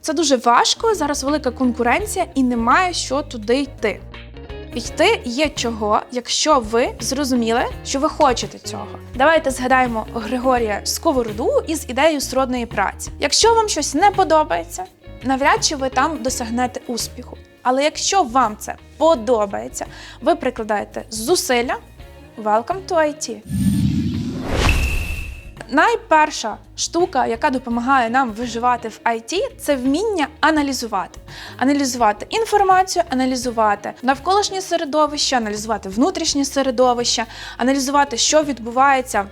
Це дуже важко. Зараз велика конкуренція і немає що туди йти. Йти є чого, якщо ви зрозуміли, що ви хочете цього. Давайте згадаємо Григорія Сковороду із ідеєю сродної праці. Якщо вам щось не подобається, навряд чи ви там досягнете успіху. Але якщо вам це подобається, ви прикладаєте зусилля. Welcome to IT. Найперша штука, яка допомагає нам виживати в IT, це вміння аналізувати. Аналізувати інформацію, аналізувати навколишнє середовище, аналізувати внутрішнє середовище, аналізувати, що відбувається.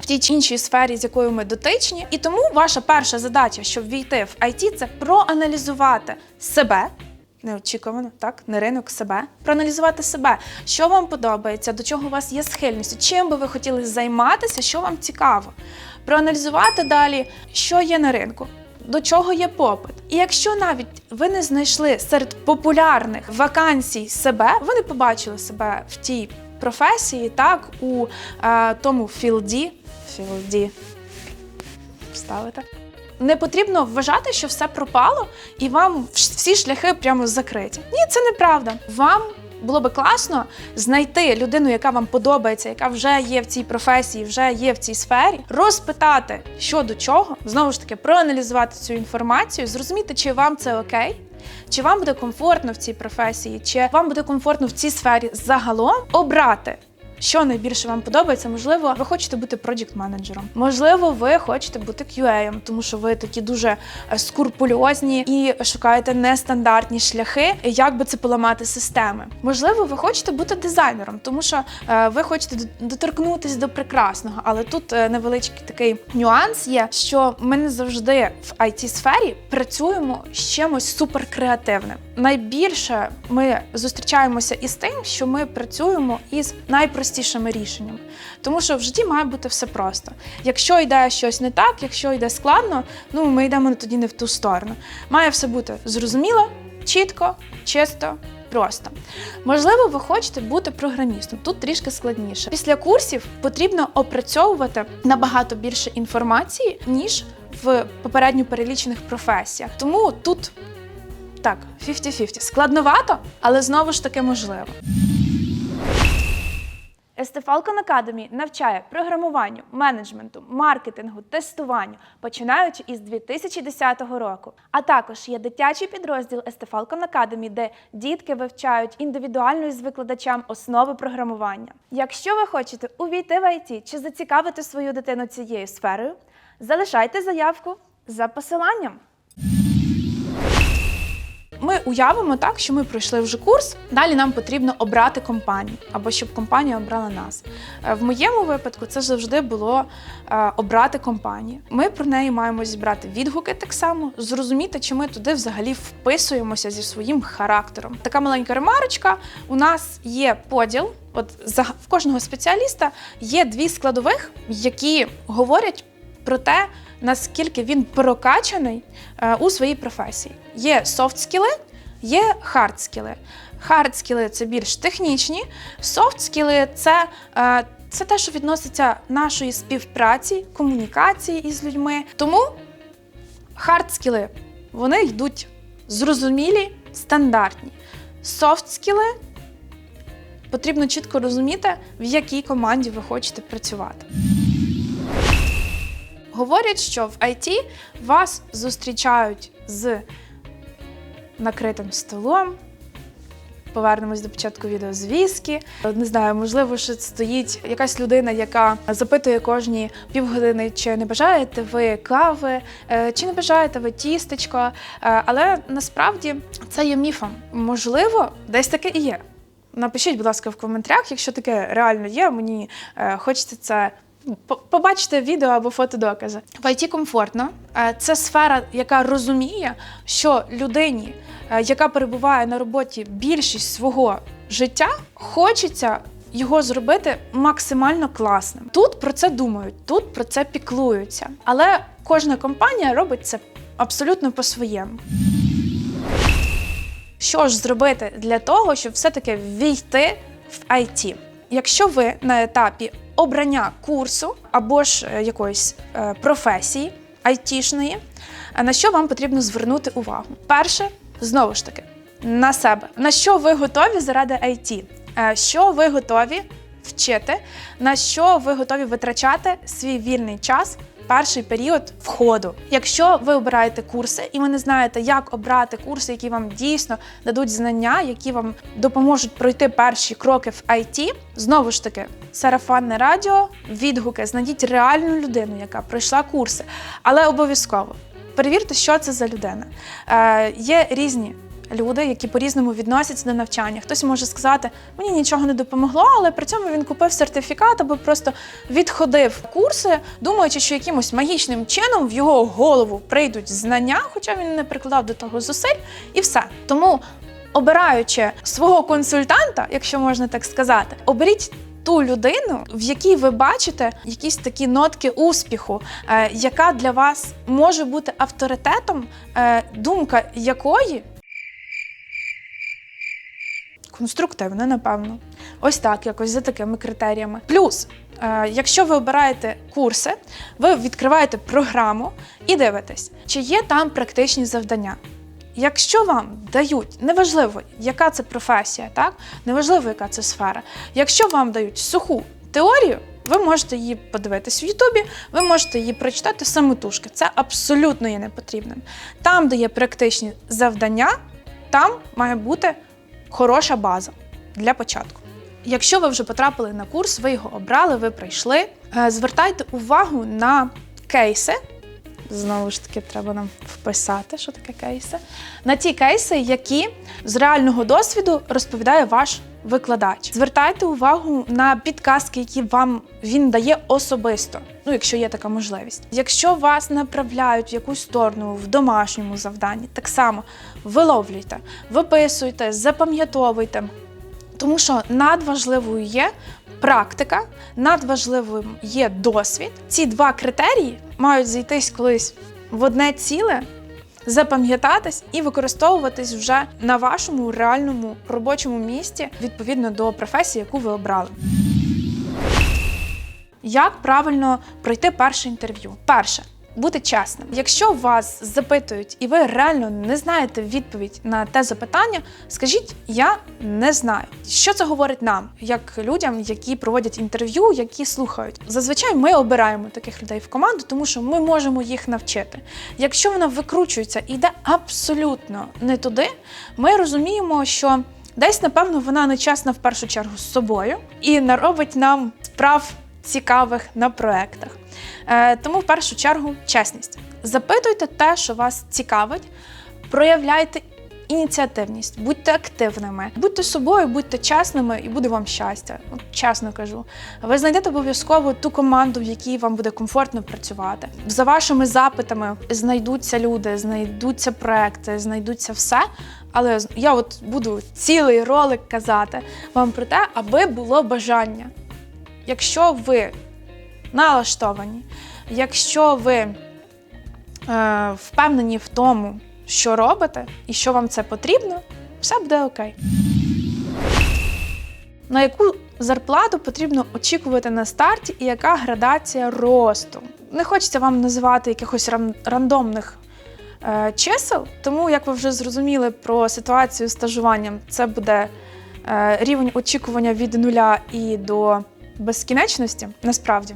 В тій чи іншій сфері, з якою ми дотичні, і тому ваша перша задача, щоб війти в IT, це проаналізувати себе, неочікувано, так, не ринок себе, проаналізувати себе, що вам подобається, до чого у вас є схильність, чим би ви хотіли займатися, що вам цікаво. Проаналізувати далі, що є на ринку. До чого є попит, і якщо навіть ви не знайшли серед популярних вакансій себе, ви не побачили себе в тій професії, так у е, тому філді, філді вставити. Не потрібно вважати, що все пропало і вам всі шляхи прямо закриті. Ні, це неправда. Вам було би класно знайти людину, яка вам подобається, яка вже є в цій професії, вже є в цій сфері, розпитати, що до чого, знову ж таки, проаналізувати цю інформацію, зрозуміти, чи вам це окей. Чи вам буде комфортно в цій професії, чи вам буде комфортно в цій сфері загалом обрати що найбільше вам подобається? Можливо, ви хочете бути проджект-менеджером. Можливо, ви хочете бути QA, тому що ви такі дуже е, скурпульозні і шукаєте нестандартні шляхи, як би це поламати системи. Можливо, ви хочете бути дизайнером, тому що е, ви хочете доторкнутися до прекрасного. Але тут е, невеличкий такий нюанс є, що ми не завжди в it сфері працюємо з чимось суперкреативним. Найбільше ми зустрічаємося із тим, що ми працюємо із найпростішими рішеннями. Тому що в житті має бути все просто. Якщо йде щось не так, якщо йде складно, ну ми йдемо тоді не в ту сторону. Має все бути зрозуміло, чітко, чисто. Просто можливо, ви хочете бути програмістом. Тут трішки складніше. Після курсів потрібно опрацьовувати набагато більше інформації ніж в попередньо перелічених професіях. Тому тут так, 50-50. Складновато, але знову ж таки можливо. ST Falcon Academy навчає програмуванню, менеджменту, маркетингу, тестуванню, починаючи із 2010 року. А також є дитячий підрозділ ST Falcon Academy, де дітки вивчають індивідуально із викладачам основи програмування. Якщо ви хочете увійти в IT чи зацікавити свою дитину цією сферою, залишайте заявку за посиланням. Ми уявимо так, що ми пройшли вже курс. Далі нам потрібно обрати компанію або щоб компанія обрала нас. Е, В моєму випадку це завжди було е, обрати компанію. Ми про неї маємо зібрати відгуки так само, зрозуміти, чи ми туди взагалі вписуємося зі своїм характером. Така маленька ремарочка. У нас є поділ. От в кожного спеціаліста є дві складових, які говорять про те, наскільки він прокачаний е, у своїй професії. Є софт-скіли, є хард-скіли. Хард-скіли – це більш технічні, софт-скіли – це, е, це те, що відноситься нашої співпраці, комунікації із людьми. Тому хард-скіли вони йдуть зрозумілі, стандартні. Софт-скіли потрібно чітко розуміти, в якій команді ви хочете працювати. Говорять, що в IT вас зустрічають з накритим столом. Повернемось до початку відеозвістки. Не знаю, можливо, що стоїть якась людина, яка запитує кожні півгодини, чи не бажаєте ви кави, е, чи не бажаєте ви тістечко. Е, Але насправді це є міфом. Можливо, десь таке і є. Напишіть, будь ласка, в коментарях, якщо таке реально є. Мені е, хочеться це по- побачити відео або фотодокази. В IT комфортно. Е, Це сфера, яка розуміє, що людині, е, яка перебуває на роботі більшість свого життя, хочеться. Його зробити максимально класним. Тут про це думають, тут про це піклуються. Але кожна компанія робить це абсолютно по-своєму. Що ж зробити для того, щоб все-таки ввійти в IT? Якщо ви на етапі обрання курсу або ж е, якоїсь е, професії, айтішної, е, на що вам потрібно звернути увагу? Перше, знову ж таки, на себе. На що ви готові заради IT? Що ви готові вчити, на що ви готові витрачати свій вільний час перший період входу. Якщо ви обираєте курси і ви не знаєте, як обрати курси, які вам дійсно дадуть знання, які вам допоможуть пройти перші кроки в IT, знову ж таки, сарафанне радіо, відгуки, знайдіть реальну людину, яка пройшла курси, але обов'язково. Перевірте, що це за людина. Е, є різні люди, які по-різному відносяться до навчання. Хтось може сказати, мені нічого не допомогло, але при цьому він купив сертифікат або просто відходив курси, думаючи, що якимось магічним чином в його голову прийдуть знання, хоча він не прикладав до того зусиль, і все. Тому, обираючи свого консультанта, якщо можна так сказати, оберіть. Ту людину, в якій ви бачите якісь такі нотки успіху, е, яка для вас може бути авторитетом, е, думка якої конструктивна, напевно. Ось так, якось за такими критеріями. Плюс, е, якщо ви обираєте курси, ви відкриваєте програму і дивитесь, чи є там практичні завдання. Якщо вам дають, неважливо, яка це професія, так неважливо, яка це сфера. Якщо вам дають суху теорію, ви можете її подивитись в Ютубі, ви можете її прочитати самотужки. Це абсолютно є непотрібним. Там, де є практичні завдання, там має бути хороша база для початку. Якщо ви вже потрапили на курс, ви його обрали, ви пройшли. е, Звертайте увагу на кейси. Знову ж таки, треба нам вписати, що таке кейси. На ті кейси, які з реального досвіду розповідає ваш викладач. Звертайте увагу на підказки, які вам він дає особисто, ну якщо є така можливість. Якщо вас направляють в якусь сторону в домашньому завданні, так само виловлюйте, виписуйте, запам'ятовуйте. Тому що надважливою є практика, надважливим є досвід. Ці два критерії мають зійтись колись в одне ціле, запам'ятатись і використовуватись вже на вашому реальному робочому місці відповідно до професії, яку ви обрали. Як правильно пройти перше інтерв'ю? Перше. Бути чесним. Якщо вас запитують і ви реально не знаєте відповідь на те запитання, скажіть я не знаю. Що це говорить нам, як людям, які проводять інтерв'ю, які слухають. Зазвичай ми обираємо таких людей в команду, тому що ми можемо їх навчити. Якщо вона викручується і йде абсолютно не туди, ми розуміємо, що десь, напевно, вона не чесна в першу чергу з собою і не робить нам справ цікавих на проектах. Е, тому в першу чергу чесність. Запитуйте те, що вас цікавить, проявляйте ініціативність, будьте активними, будьте собою, будьте чесними, і буде вам щастя. От, чесно кажу. Ви знайдете обов'язково ту команду, в якій вам буде комфортно працювати. За вашими запитами знайдуться люди, знайдуться проекти, знайдуться все. Але я от буду цілий ролик казати вам про те, аби було бажання. Якщо ви налаштовані, якщо ви е, впевнені в тому, що робите і що вам це потрібно, все буде окей. На яку зарплату потрібно очікувати на старті і яка градація росту? Не хочеться вам називати якихось ран- рандомних е, чисел, тому як ви вже зрозуміли про ситуацію з стажуванням, це буде е, рівень очікування від нуля і до безкінечності, насправді.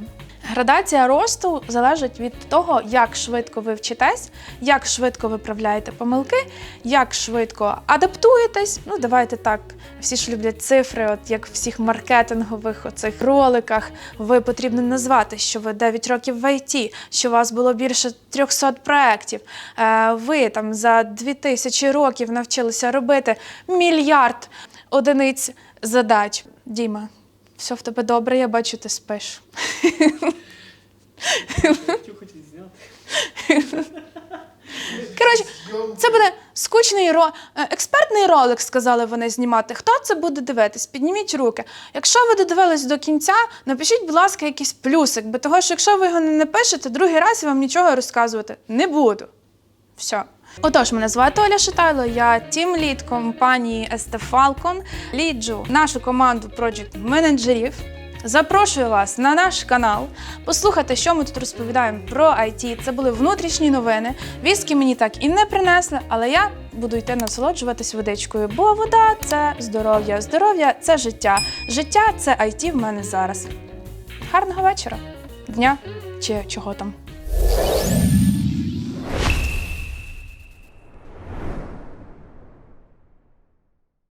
Градація росту залежить від того, як швидко ви вчитесь, як швидко виправляєте помилки, як швидко адаптуєтесь. Ну, давайте так, всі ж люблять цифри, от як в всіх маркетингових оцих роликах. Ви потрібно назвати, що ви 9 років в ІТ, що у вас було більше 300 проєктів. Е, ви там за 2000 років навчилися робити мільярд одиниць задач. Діма, все в тебе добре, я бачу, ти спиш. Коротше, це буде скучний ро... е, експертний ролик, сказали вони знімати. Хто це буде дивитись? Підніміть руки. Якщо ви додивились до кінця, напишіть, будь ласка, якийсь плюсик, бо того, що якщо ви його не напишете, другий раз я вам нічого розказувати не буду. Все. Отож, мене звати Оля Шатайло, я тім-лід компанії ST Falcon, ліджу нашу команду проджект менеджерів. Запрошую вас на наш канал послухати, що ми тут розповідаємо про IT. Це були внутрішні новини. Віскі мені так і не принесли, але я буду йти насолоджуватись водичкою, бо вода це здоров'я, здоров'я це життя. Життя це IT в мене зараз. Гарного вечора, дня чи чого там.